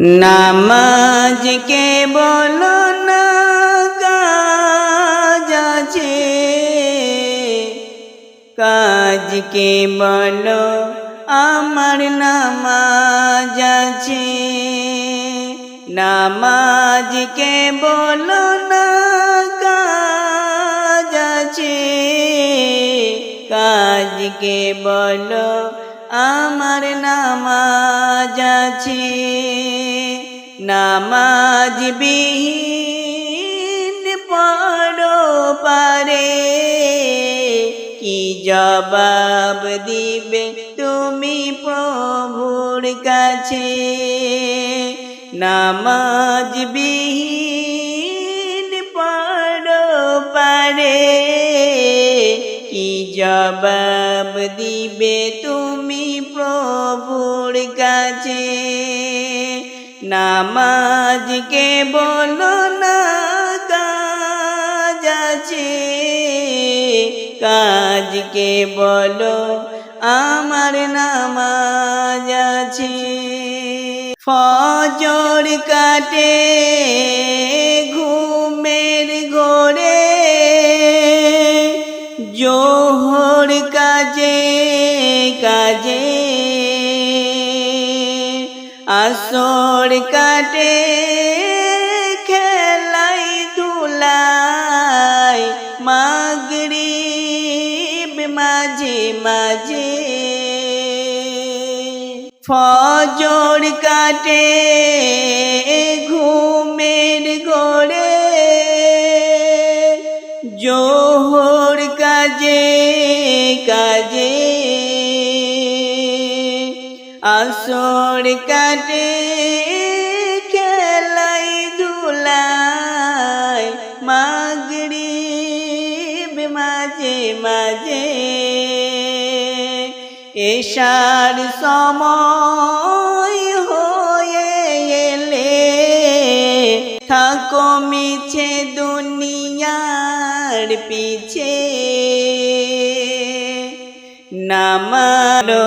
নামাজকে বলো না কাজ আছে? কাজকে বলো? আমার নামাজ আছে। নামাজকে বলো না কাজ আছে? কাজকে বলো? আমার নামাজ আছে। নামাজ বিহীন পড়ো পারে। কি জবাব দিবে তুমি প্রভুর কাছে? নামাজ বিহীন পড়ো পারে। কি জবাব দিবে তুমি প্রভুর কাছে? নামাজকে বলো না, কাজ আছে। কাজকে বলো, আমার নামাজ আছে। ফজর কাটে, ঘুমের ঘোরে। জোহর কাজে কাজে আসর কাটে খেলাই ধুলাই মাগরি মাঝে মাঝে। ফজর কাটে ঘুমের আসর কাটে, খেলাই ধুলাই মাগরিব মাঝে মাঝে। এশার সময় হয়ে এলে থাকো মিছে দুনিয়ার পিছে। নামারো